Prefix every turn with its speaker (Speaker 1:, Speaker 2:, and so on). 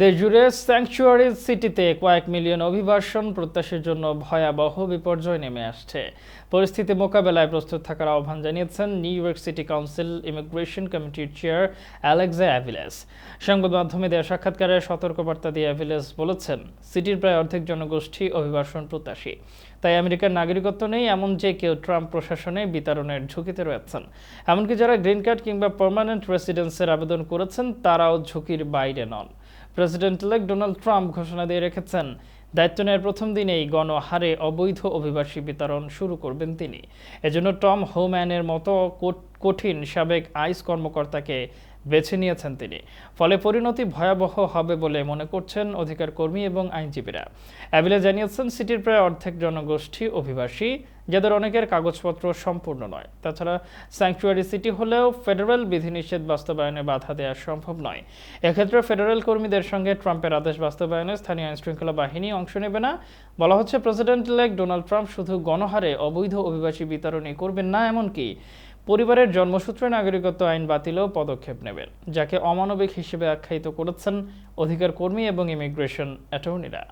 Speaker 1: দেশজুড়ে স্যাংচুয়ারি সিটিতে কয়েক মিলিয়ন অভিবাসন প্রত্যাশীর জন্য ভয়াবহ বিপর্যয় নেমে আসছে। পরিস্থিতি মোকাবেলায় প্রস্তুত থাকার আহ্বান জানিয়েছেন New York City Council immigration কমিটির চেয়ার অ্যালেক্সা অ্যাভিলেস। সংবাদ মাধ্যমে দেওয়া সাক্ষাৎকারে সতর্কবার্তা দিয়ে অ্যাভিলেস বলেছেন, সিটির প্রায় অর্ধেক জনগোষ্ঠী অভিবাসন প্রত্যাশী। তাই আমেরিকার নাগরিকত্ব নেই, এমন যে কেউ ট্রাম্প প্রশাসনে বিতরণের ঝুঁকিতে রয়েছেন। এমনকি যারা গ্রিন কার্ড কিংবা পার্মানেন্ট রেসিডেন্সের আবেদন করেছেন, তারাও ঝুঁকির বাইরে নন। প্রেসিডেন্ট ইলেক্ট ডোনাল্ড ট্রাম্প ঘোষণা দিয়ে রেখেছেন। দায়িত্ব নেওয়ার প্রথম দিনেই গণহারে অবৈধ অভিবাসী বিতরণ শুরু করবেন তিনি। এজন্য টম হোম্যানের মতো কঠিন সাবেক আইস কর্মকর্তাকে বেছে নিয়েছেন তিনি। ফলে পরিণতি ভয়াবহ হবে বলে মনে করছেন অধিকার কর্মী এবং আইনজীবীরা। অ্যাবিলে জানিয়েছেন, সিটির প্রায় অর্ধেক জনগোষ্ঠী অভিবাসী, যাদের অনেকের কাগজপত্র সম্পূর্ণ নয়। তাছাড়া স্যাংচুয়ারি সিটি হলেও ফেডারেল বিধিনিষেধ বাস্তবায়নে বাধা দেওয়া সম্ভব নয়। এক্ষেত্রে ফেডারেল কর্মীদের সঙ্গে ট্রাম্পের আদেশ বাস্তবায়নে স্থানীয় আইনশৃঙ্খলা বাহিনী অংশ নেবে না। বলা হচ্ছে প্রেসিডেন্ট ইলেক্ট ডোনাল্ড ট্রাম্প শুধু গণহারে অবৈধ অভিবাসী বিতরণই করবেন না, এমনকি পরিবারের জন্মসূত্রে নাগরিকত্ব আইন বাতিলেও পদক্ষেপ নেবেন, যাকে অমানবিক হিসেবে আখ্যায়িত করেছেন অধিকার কর্মী এবং ইমিগ্রেশন অ্যাটর্নিরা।